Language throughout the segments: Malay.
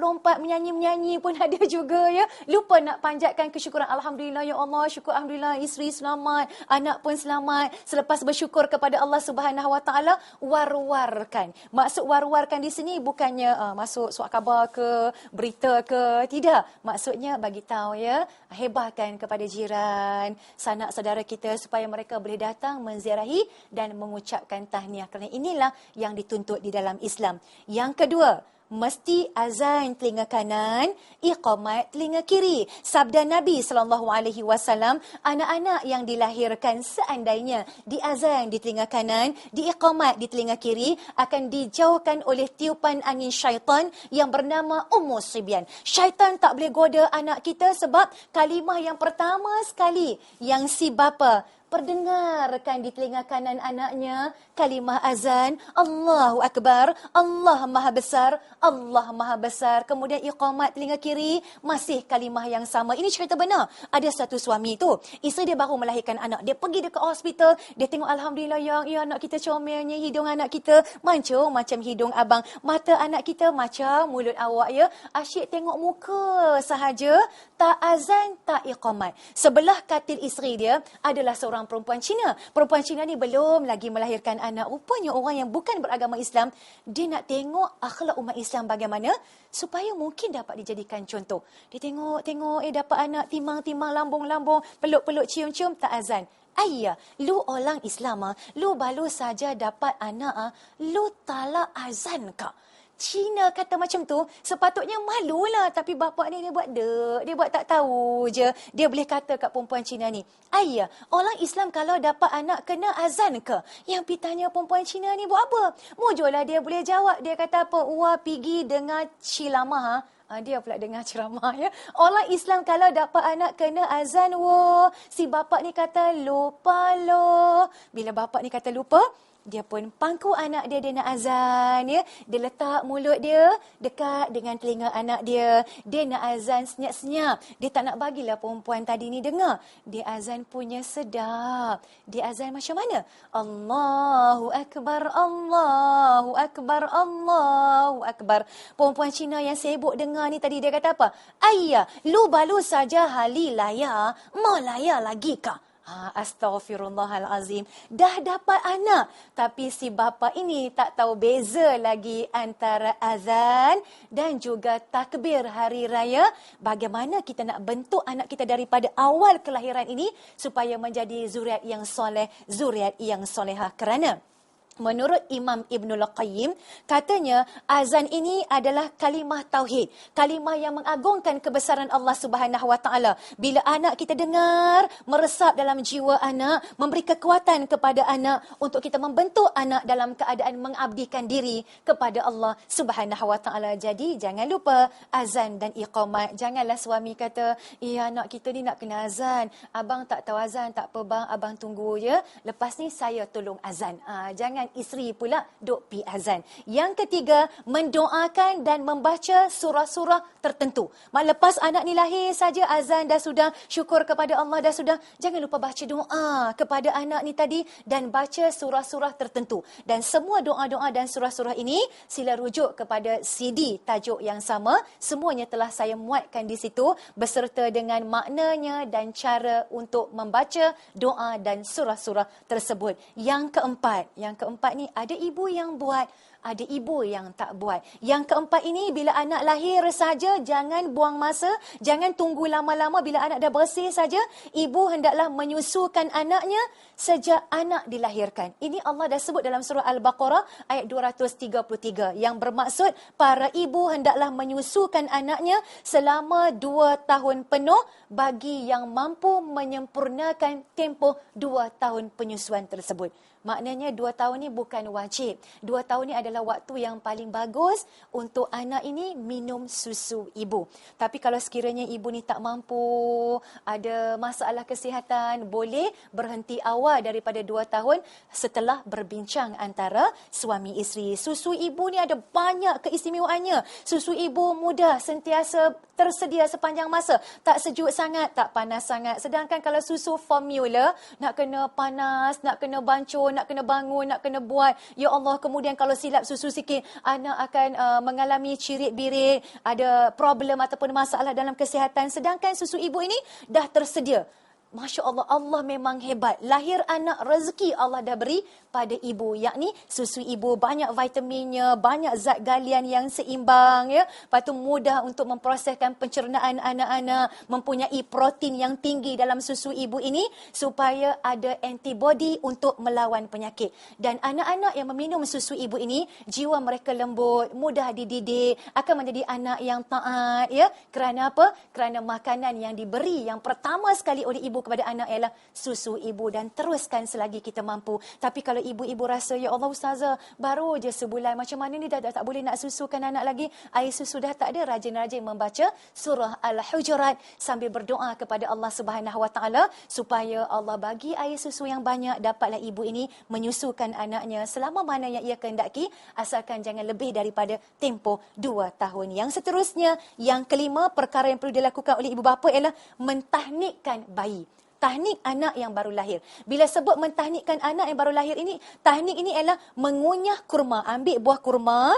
lompat-lompat menyanyi-menyanyi pun ada juga ya. Lupa nak panjatkan kesyukuran alhamdulillah ya Allah, syukur alhamdulillah isteri selamat, anak pun selamat. Selepas bersyukur kepada Allah Subhanahu Wa Taala, war-warkan. Maksud war-warkan di sini bukannya uh, masuk surat khabar ke berita ke, tidak. Maksudnya bagi tahu ya, hebahkan kepada jiran, sanak saudara kita supaya mereka boleh datang menziarahi dan mengucapkan tahniah. Kerana inilah yang dituntut di dalam Islam. Yang kedua, mesti azan telinga kanan, iqamat telinga kiri. Sabda Nabi sallallahu alaihi wasallam, anak-anak yang dilahirkan seandainya diazan di telinga kanan, diiqamat di telinga kiri akan dijauhkan oleh tiupan angin syaitan yang bernama Ummu Sibyan. Syaitan tak boleh goda anak kita sebab kalimah yang pertama sekali yang si bapa perdengarkan di telinga kanan anaknya kalimah azan. Allahu Akbar. Allah Maha Besar. Allah Maha Besar. Kemudian iqamat telinga kiri masih kalimah yang sama. Ini cerita benar. Ada satu suami tu isteri dia baru melahirkan anak. Dia pergi dekat hospital. Dia tengok Alhamdulillah yang ya anak kita comelnya hidung anak kita. Mancung macam hidung abang. Mata anak kita macam mulut awak ya. Asyik tengok muka sahaja. Tak azan tak iqamat. Sebelah katil isteri dia adalah seorang seorang perempuan Cina. Perempuan Cina ni belum lagi melahirkan anak. Rupanya orang yang bukan beragama Islam, dia nak tengok akhlak umat Islam bagaimana supaya mungkin dapat dijadikan contoh. Dia tengok-tengok, eh dapat anak timang-timang, lambung-lambung, peluk-peluk, cium-cium, tak azan. Ayah, lu orang Islam ah, lu baru saja dapat anak ah, lu talak azan kak. Cina kata macam tu, sepatutnya malulah. Tapi bapa ni dia buat dek. Dia buat tak tahu je. Dia boleh kata kat perempuan Cina ni, Ayah, orang Islam kalau dapat anak kena azan ke? Yang pergi tanya perempuan Cina ni buat apa? Mujulah dia boleh jawab. Dia kata apa? Wah, pergi dengar cilamah. Ha? Ha, dia pula dengar ceramah ya. Orang Islam kalau dapat anak kena azan, wo. Si bapa ni kata lupa lo. Bila bapa ni kata lupa, dia pun pangku anak dia dia nak azan ya. Dia letak mulut dia dekat dengan telinga anak dia. Dia nak azan senyap-senyap. Dia tak nak bagilah perempuan tadi ni dengar. Dia azan punya sedap. Dia azan macam mana? Allahu akbar Allahu akbar Allahu akbar. Perempuan Cina yang sibuk dengar ni tadi dia kata apa? Ayah lu balu saja hali laya mau laya lagi kah Ha, Astaghfirullahalazim. Dah dapat anak. Tapi si bapa ini tak tahu beza lagi antara azan dan juga takbir hari raya. Bagaimana kita nak bentuk anak kita daripada awal kelahiran ini supaya menjadi zuriat yang soleh, zuriat yang solehah. Kerana Menurut Imam Ibnul Qayyim, katanya azan ini adalah kalimah tauhid, kalimah yang mengagungkan kebesaran Allah Subhanahu Wa Taala. Bila anak kita dengar, meresap dalam jiwa anak, memberi kekuatan kepada anak untuk kita membentuk anak dalam keadaan mengabdikan diri kepada Allah Subhanahu Wa Taala. Jadi jangan lupa azan dan iqamat. Janganlah suami kata, "Ya anak kita ni nak kena azan. Abang tak tahu azan, tak apa bang, abang tunggu ya. Lepas ni saya tolong azan." Ha, jangan isteri pula duk pi azan. Yang ketiga, mendoakan dan membaca surah-surah tertentu. Mak lepas anak ni lahir saja azan dah sudah, syukur kepada Allah dah sudah, jangan lupa baca doa kepada anak ni tadi dan baca surah-surah tertentu. Dan semua doa-doa dan surah-surah ini sila rujuk kepada CD tajuk yang sama. Semuanya telah saya muatkan di situ beserta dengan maknanya dan cara untuk membaca doa dan surah-surah tersebut. Yang keempat, yang keempat keempat ni ada ibu yang buat ada ibu yang tak buat. Yang keempat ini bila anak lahir saja jangan buang masa, jangan tunggu lama-lama bila anak dah bersih saja, ibu hendaklah menyusukan anaknya sejak anak dilahirkan. Ini Allah dah sebut dalam surah Al-Baqarah ayat 233 yang bermaksud para ibu hendaklah menyusukan anaknya selama dua tahun penuh bagi yang mampu menyempurnakan tempoh dua tahun penyusuan tersebut. Maknanya dua tahun ni bukan wajib. Dua tahun ni adalah waktu yang paling bagus untuk anak ini minum susu ibu. Tapi kalau sekiranya ibu ni tak mampu, ada masalah kesihatan, boleh berhenti awal daripada dua tahun setelah berbincang antara suami isteri. Susu ibu ni ada banyak keistimewaannya. Susu ibu mudah, sentiasa tersedia sepanjang masa. Tak sejuk sangat, tak panas sangat. Sedangkan kalau susu formula, nak kena panas, nak kena bancuh, nak kena bangun, nak kena buat. Ya Allah, kemudian kalau silap susu sikit, anak akan uh, mengalami cirit-birit, ada problem ataupun masalah dalam kesihatan. Sedangkan susu ibu ini dah tersedia. Masya Allah, Allah memang hebat. Lahir anak rezeki Allah dah beri pada ibu. Yakni susu ibu banyak vitaminnya, banyak zat galian yang seimbang. ya. Lepas tu mudah untuk memproseskan pencernaan anak-anak. Mempunyai protein yang tinggi dalam susu ibu ini. Supaya ada antibody untuk melawan penyakit. Dan anak-anak yang meminum susu ibu ini, jiwa mereka lembut, mudah dididik, akan menjadi anak yang taat. ya. Kerana apa? Kerana makanan yang diberi yang pertama sekali oleh ibu kepada anak ialah susu ibu dan teruskan selagi kita mampu. Tapi kalau ibu-ibu rasa, ya Allah Ustazah, baru je sebulan macam mana ni dah, dah tak boleh nak susukan anak lagi. Air susu dah tak ada. Rajin-rajin membaca surah Al-Hujurat sambil berdoa kepada Allah Subhanahu Wa Taala supaya Allah bagi air susu yang banyak dapatlah ibu ini menyusukan anaknya selama mana yang ia kehendaki asalkan jangan lebih daripada tempoh dua tahun. Yang seterusnya, yang kelima perkara yang perlu dilakukan oleh ibu bapa ialah mentahnikkan bayi tahnik anak yang baru lahir. Bila sebut mentahnikkan anak yang baru lahir ini, tahnik ini ialah mengunyah kurma. Ambil buah kurma,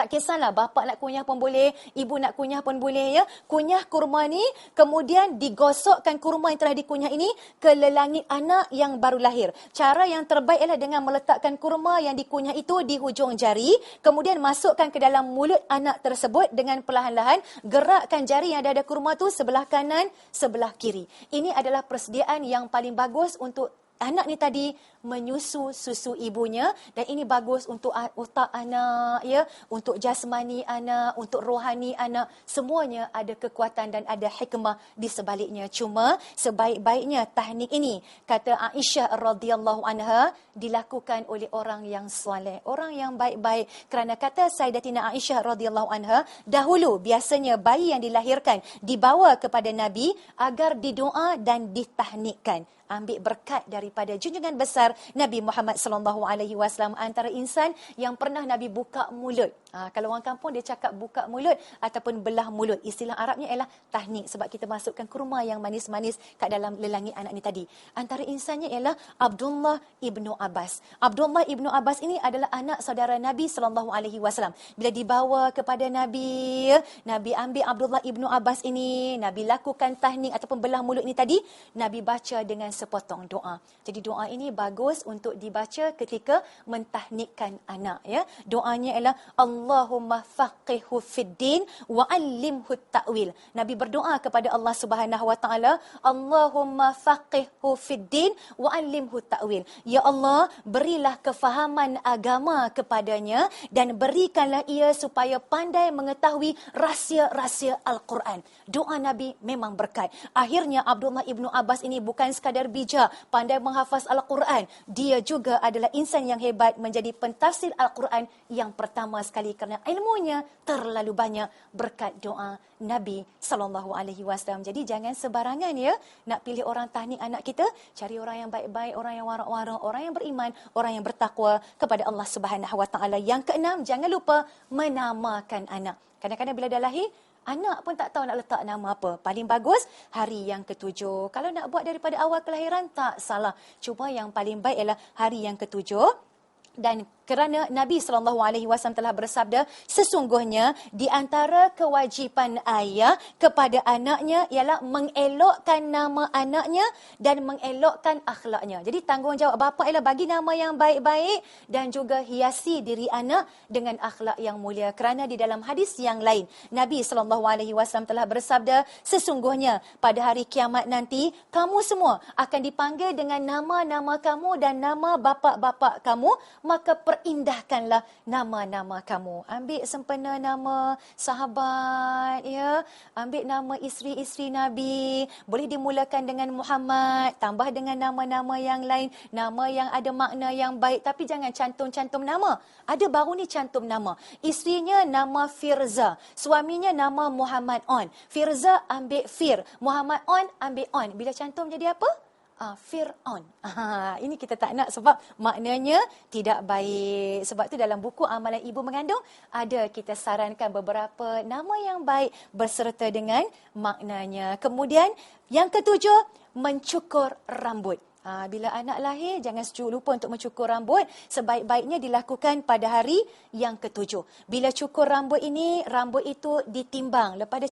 tak kisahlah bapa nak kunyah pun boleh, ibu nak kunyah pun boleh ya. Kunyah kurma ni kemudian digosokkan kurma yang telah dikunyah ini ke lelangit anak yang baru lahir. Cara yang terbaik ialah dengan meletakkan kurma yang dikunyah itu di hujung jari, kemudian masukkan ke dalam mulut anak tersebut dengan perlahan-lahan gerakkan jari yang ada ada kurma tu sebelah kanan, sebelah kiri. Ini adalah persediaan yang paling bagus untuk anak ni tadi menyusu susu ibunya dan ini bagus untuk otak anak ya untuk jasmani anak untuk rohani anak. Semuanya ada kekuatan dan ada hikmah di sebaliknya. Cuma sebaik-baiknya teknik ini kata Aisyah radhiyallahu anha dilakukan oleh orang yang soleh orang yang baik-baik. Kerana kata Sayyidatina Aisyah radhiyallahu anha dahulu biasanya bayi yang dilahirkan dibawa kepada nabi agar didoa dan ditahnikkan ambil berkat daripada junjungan besar Nabi Muhammad sallallahu alaihi wasallam antara insan yang pernah Nabi buka mulut. Ha, kalau orang kampung dia cakap buka mulut ataupun belah mulut. Istilah Arabnya ialah tahnik sebab kita masukkan kurma yang manis-manis kat dalam lelangit anak ni tadi. Antara insannya ialah Abdullah ibnu Abbas. Abdullah ibnu Abbas ini adalah anak saudara Nabi sallallahu alaihi wasallam. Bila dibawa kepada Nabi, Nabi ambil Abdullah ibnu Abbas ini, Nabi lakukan tahnik ataupun belah mulut ni tadi, Nabi baca dengan sepotong doa. Jadi doa ini bagus untuk dibaca ketika mentahnikkan anak ya. Doanya ialah Allahumma faqihhu fid din wa 'allimhu ta'wil. Nabi berdoa kepada Allah Subhanahu wa taala, Allahumma faqihhu fid din wa 'allimhu ta'wil. Ya Allah, berilah kefahaman agama kepadanya dan berikanlah ia supaya pandai mengetahui rahsia-rahsia Al-Quran. Doa Nabi memang berkat. Akhirnya Abdullah ibnu Abbas ini bukan sekadar bijak, pandai menghafaz Al-Quran. Dia juga adalah insan yang hebat menjadi pentafsir Al-Quran yang pertama sekali kerana ilmunya terlalu banyak berkat doa Nabi sallallahu alaihi wasallam. Jadi jangan sebarangan ya nak pilih orang tahnik anak kita, cari orang yang baik-baik, orang yang warak-warak, orang yang beriman, orang yang bertakwa kepada Allah Subhanahu wa taala. Yang keenam, jangan lupa menamakan anak. Kadang-kadang bila dah lahir, Anak pun tak tahu nak letak nama apa. Paling bagus hari yang ketujuh. Kalau nak buat daripada awal kelahiran tak salah. Cuma yang paling baik ialah hari yang ketujuh. Dan kerana Nabi SAW telah bersabda, sesungguhnya di antara kewajipan ayah kepada anaknya ialah mengelokkan nama anaknya dan mengelokkan akhlaknya. Jadi tanggungjawab bapa ialah bagi nama yang baik-baik dan juga hiasi diri anak dengan akhlak yang mulia. Kerana di dalam hadis yang lain, Nabi SAW telah bersabda, sesungguhnya pada hari kiamat nanti, kamu semua akan dipanggil dengan nama-nama kamu dan nama bapa-bapa kamu, maka per indahkanlah nama-nama kamu. Ambil sempena nama sahabat, ya. Ambil nama isteri-isteri Nabi. Boleh dimulakan dengan Muhammad. Tambah dengan nama-nama yang lain. Nama yang ada makna yang baik. Tapi jangan cantum-cantum nama. Ada baru ni cantum nama. Isterinya nama Firza. Suaminya nama Muhammad On. Firza ambil Fir. Muhammad On ambil On. Bila cantum jadi apa? Uh, Fir'aun. Uh, ini kita tak nak sebab maknanya tidak baik. Sebab tu dalam buku Amalan Ibu Mengandung ada kita sarankan beberapa nama yang baik berserta dengan maknanya. Kemudian yang ketujuh, mencukur rambut. Ha, bila anak lahir, jangan lupa untuk mencukur rambut. Sebaik-baiknya dilakukan pada hari yang ketujuh. Bila cukur rambut ini, rambut itu ditimbang. Lepas